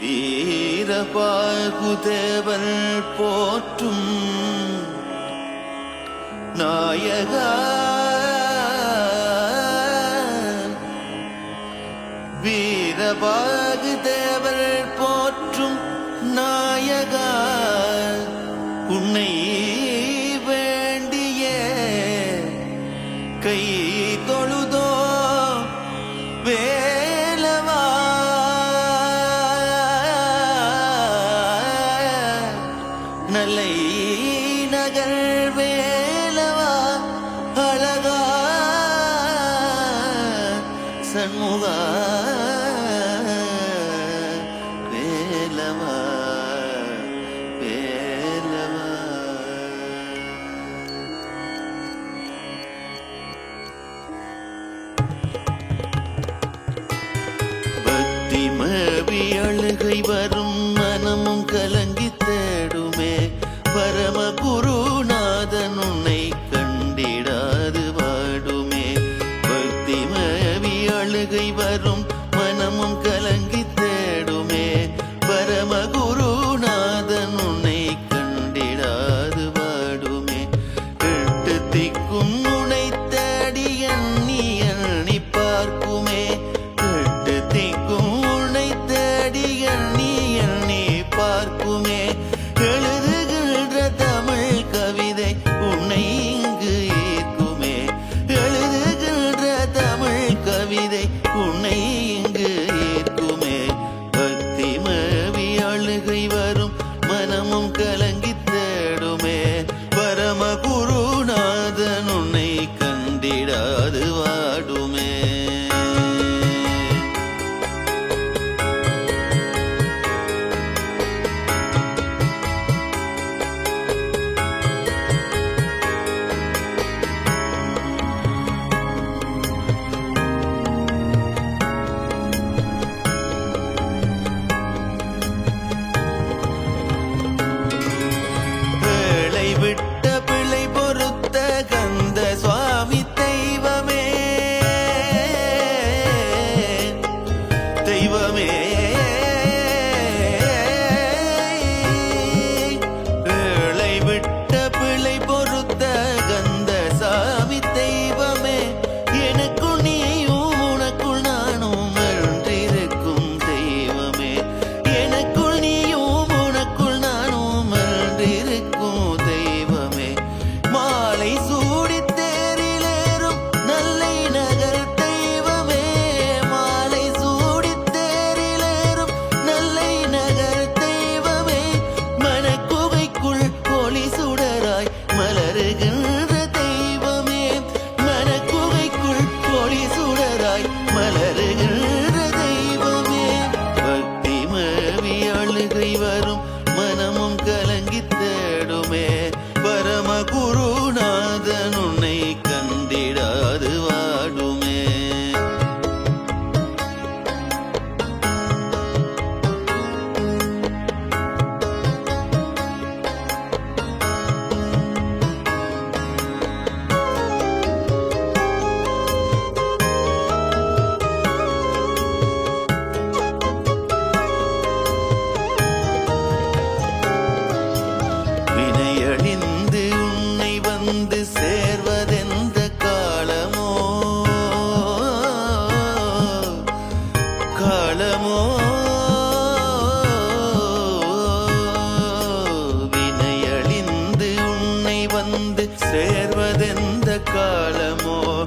வீரபாகுதேவன் போற்றும் நாயகா. வீரபாகுதேவன் போற்றும் நாயகா. உன்னை வேண்டிய. கை மலை நகர் வேலவா அழகா சண்முகா வேலவா? வேலவா? பக்தி மவி அழுகை வரும் மனமும் கலங்கி தேடுமே. பரம உன்னை கண்டிடாது வாடுமே. பக்தி அழுகை வரும் மனமும் கலங்கி இங்கு ஈர்க்குமே பக்தி மவி அழுகை வரும் மனமும் கலங்கி தேடுமே. பரம குருநாதன் உன்னை கண்டிடாது வாடும். அழுகை வரும். வினையழிந்து உன்னை வந்து சேர்வதெந்த காலமோ? காலமோ? வினையழிந்து உன்னை வந்து சேர்வதெந்த காலமோ?